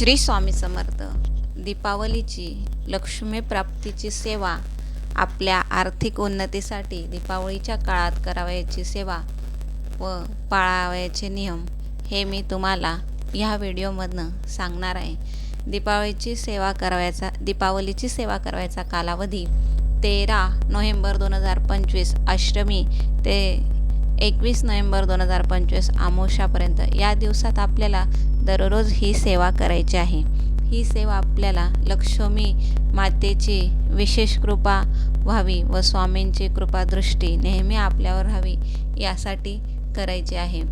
श्री स्वामी समर्थ दीपावलीची लक्ष्मी प्राप्तीची सेवा आपल्या आर्थिक उन्नतीसाठी दीपावलीच्या काळात करावयाची सेवा व पाळावयाचे नियम हे मी तुम्हाला ह्या व्हिडिओमधनं सांगणार आहे. दीपावलीची सेवा करावयाचा दीपावलीची सेवा करावयाचा कालावधी तेरा नोव्हेंबर दोन हजार पंचवीस अष्टमी ते एकवीस नोव्हेंबर दोन हजार पंचवीस आमोशापर्यंत या दिवसात आपल्याला दररोज ही सेवा करायची आहे. ही सेवा आपल्याला लक्ष्मी मातेची विशेष कृपा व्हावी व स्वामींची कृपादृष्टी नेहमी आपल्यावर राहावी यासाठी करायची आहे.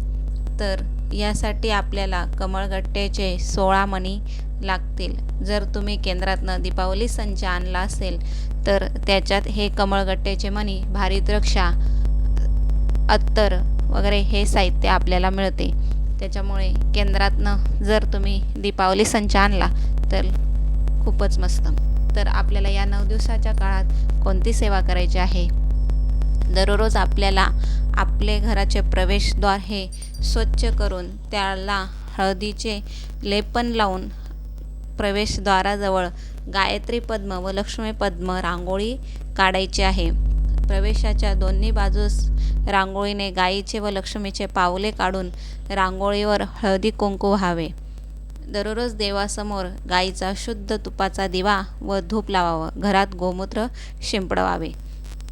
तर यासाठी आपल्याला कमळगट्ट्याचे सोळा मणी लागतील. जर तुम्ही केंद्रातनं दीपावली संच आणला असेल तर त्याच्यात हे कमळगट्ट्याचे मणी भारीत रक्षा अत्तर वगैरे हे साहित्य आपल्याला मिळते. त्याच्यामुळे केंद्रातनं जर तुम्ही दीपावली संच आणला तर खूपच मस्त. तर आपल्याला या नऊ दिवसाच्या काळात कोणती सेवा करायची आहे? दररोज आपल्याला आपले घराचे प्रवेशद्वार हे स्वच्छ करून त्याला हळदीचे लेपन लावून प्रवेशद्वाराजवळ गायत्री पद्म व लक्ष्मी पद्म रांगोळी काढायची आहे. प्रवेशाच्या दोन्ही बाजूस रांगोळीने गायीचे व लक्ष्मीचे पावले काढून रांगोळीवर हळदी कुंकू व्हावे. दररोज देवासमोर गाईचा शुद्ध तुपाचा दिवा व धूप लावावं. घरात गोमूत्र शिंपडवावे.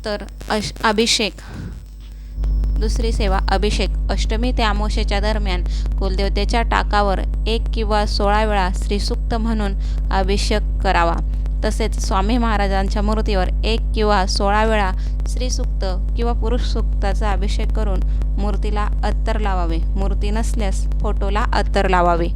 तर अश अभिषेक. दुसरी सेवा अभिषेक. अष्टमी ते आमोशेच्या दरम्यान कुलदेवतेच्या टाकावर एक किंवा सोळा वेळा श्रीसूक्त म्हणून अभिषेक करावा. तसेच स्वामी महाराजांच्या मूर्तीवर एक किंवा सोळा वेळा श्रीसूक्त किंवा पुरुष सूक्ताचा अभिषेक करून मूर्तीला अत्तर लावावे. मूर्ती नसल्यास फोटोला अत्तर लावावे.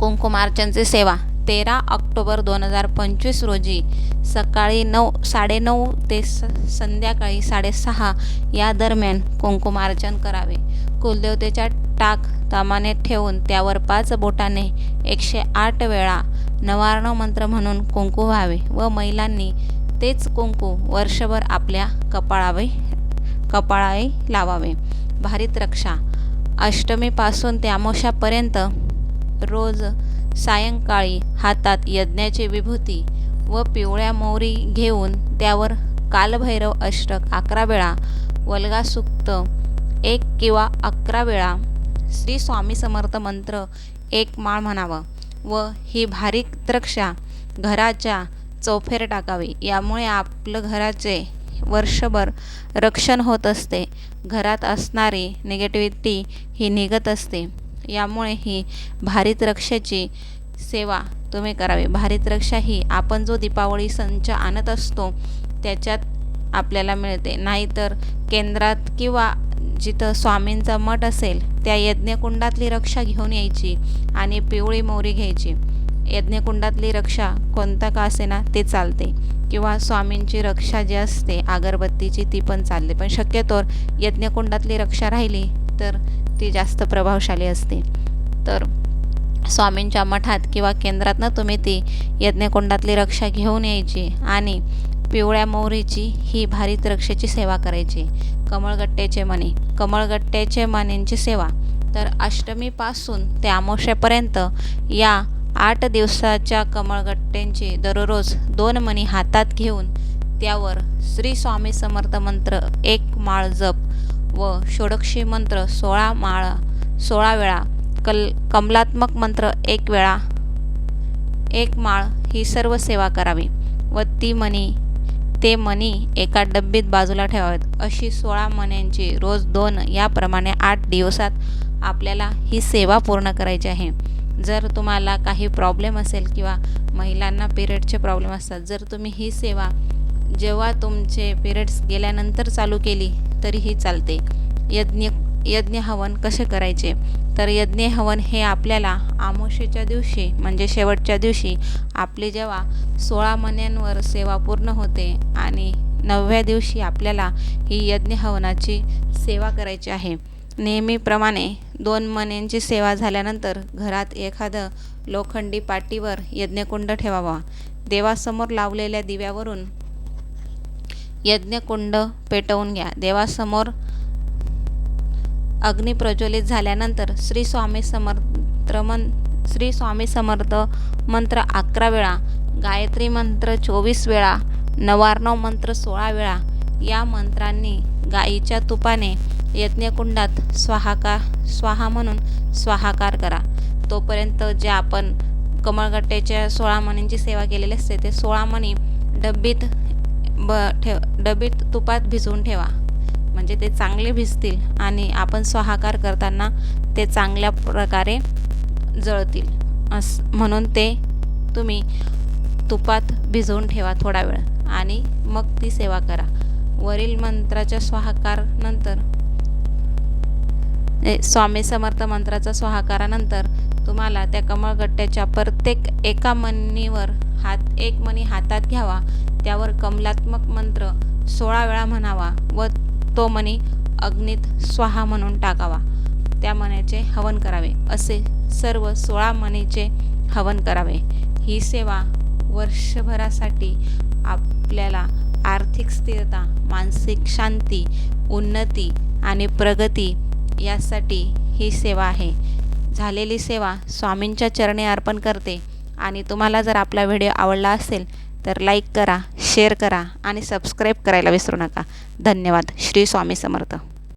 कुंकुमार्चनची सेवा तेरा ऑक्टोबर दोन हजार पंचवीस रोजी सकाळी नऊ साडेनऊ ते स संध्याकाळी साडेसहा या दरम्यान कुंकुमार्चन करावे. कुलदेवतेच्या टाक तामाने ठेवून त्यावर पाच बोटाने एकशे आठ वेळा नवारण मंत्र म्हणून कुंकू व्हावे व महिलांनी तेच कुंकू वर्षभर आपल्या कपाळावे कपाळावे लावावे. भारीत रक्षा. अष्टमीपासून ते अमावस्यापर्यंत रोज सायंकाळी हातात यज्ञाची विभूती व पिवळ्या मोहरी घेऊन त्यावर कालभैरव अष्टक अकरा वेळा वल्गासुक्त एक किंवा अकरा वेळा श्री स्वामी समर्थ मंत्र एक माळ म्हणावा. व ही भारी द्रक्षा घराच्या चौफेर टाकावी. यामुळे आपलं घराचे वर्षभर रक्षण होत असते. घरात असणारी निगेटिव्हिटी ही निघत असते. यामुळे ही भारीत रक्षाची सेवा तुम्ही करावी. भारीत रक्षा ही आपण जो दीपावळी संच आणत असतो त्याच्यात आपल्याला मिळते. नाहीतर केंद्रात किंवा जिथं स्वामींचा मठ असेल त्या यज्ञकुंडातली रक्षा घेऊन यायची आणि पिवळी मोरी घ्यायची. यज्ञकुंडातली रक्षा कोणता का असेना ते चालते किंवा स्वामींची रक्षा जी असते अगरबत्तीची ती पण चालते. पण शक्यतोवर यज्ञकुंडातली रक्षा राहिली तर ती जास्त प्रभावशाली असते. तर स्वामींच्या मठात किंवा केंद्रातनं तुम्ही ती यज्ञकुंडातली रक्षा घेऊन यायची आणि पिवळ्या मोहरीची ही भारी रक्षेची सेवा करायची. कमळगट्ट्याचे मणी. कमळगट्ट्याचे मणींची सेवा. तर अष्टमीपासून ते अमावस्येपर्यंत या आठ दिवसाच्या कमळगट्ट्यांची दररोज दोन मणी हातात घेऊन त्यावर श्री स्वामी समर्थ मंत्र एक माळ जप व षोडक्षी मंत्र सोळा माळा सोळा वेळा कल कमलात्मक मंत्र एक वेळा एक माळ ही सर्व सेवा करावी व ती मणी ते मणी एका डब्बीत बाजूला ठेवावेत. अशी सोळा मण्यांची रोज दोन याप्रमाणे आठ दिवसात आपल्याला ही सेवा पूर्ण करायची आहे. जर तुम्हाला काही प्रॉब्लेम असेल किंवा महिलांना पिरियडचे प्रॉब्लेम असतात जर तुम्ही ही सेवा जेव्हा तुमचे पिरियड्स गेल्यानंतर चालू केली तरीही चालते. यज्ञ यज्ञ हवन कसे करायचे? तर यज्ञ हवन हे आपल्याला आमोशेच्या दिवशी म्हणजे शेवटच्या दिवशी आपली जेव्हा सोळा महिन्यांवर सेवा पूर्ण होते आणि नवव्या दिवशी आपल्याला ही यज्ञ हवनाची सेवा करायची आहे. नेहमीप्रमाणे दोन मण्यांची सेवा झाल्यानंतर घरात एखादं लोखंडी पाटीवर यज्ञकुंड ठेवावा. देवासमोर लावलेल्या दिव्यावरून यज्ञकुंड पेटवून घ्या. देवासमोर अग्नी प्रज्वलित झाल्यानंतर श्री स्वामी समर्थ मन श्री स्वामी समर्थ मंत्र अकरा वेळा गायत्री मंत्र चोवीस वेळा नवार्णव मंत्र सोळा वेळा या मंत्रांनी गाईच्या तुपाने यज्ञकुंडात स्वाहाकार स्वाहा म्हणून स्वाहाकार करा. तोपर्यंत जे आपण कमळगट्ट्याच्या सोळा मणींची सेवा केलेली असते ते सोळा मणी डब्बीत ब ठेव डब्बीत तुपात भिजवून ठेवा. म्हणजे ते चांगले भिजतील आणि आपण स्वाहाकार करताना ते चांगल्या प्रकारे जळतील. अस म्हणून ते तुम्ही तुपात भिजवून ठेवा थोडा वेळ आणि मग ती सेवा करा. वरील मंत्राच्या स्वाहाकार नंतर स्वामी समर्थ मंत्राचा स्वाहाकारानंतर तुम्हाला त्या कमळगट्ट्याच्या प्रत्येक एका मणीवर हात एक मणी हातात घ्यावा. त्यावर कमलात्मक मंत्र सोळा वेळा म्हणावा व तो मणी अग्नीत स्वाहा म्हणून टाकावा. त्या मण्याचे हवन करावे. असे सर्व सोळा मणीचे हवन करावे. ही सेवा वर्षभरासाठी आपल्याला आर्थिक स्थिरता मानसिक शांती उन्नती आणि प्रगती यासाठी ही सेवा आहे. झालेली सेवा स्वामींच्या चरणी अर्पण करते. आणि तुम्हाला जर आपला व्हिडिओ आवडला असेल तर लाईक करा. शेअर करा आणि सबस्क्राईब करायला विसरू नका. धन्यवाद. श्री स्वामी समर्थ.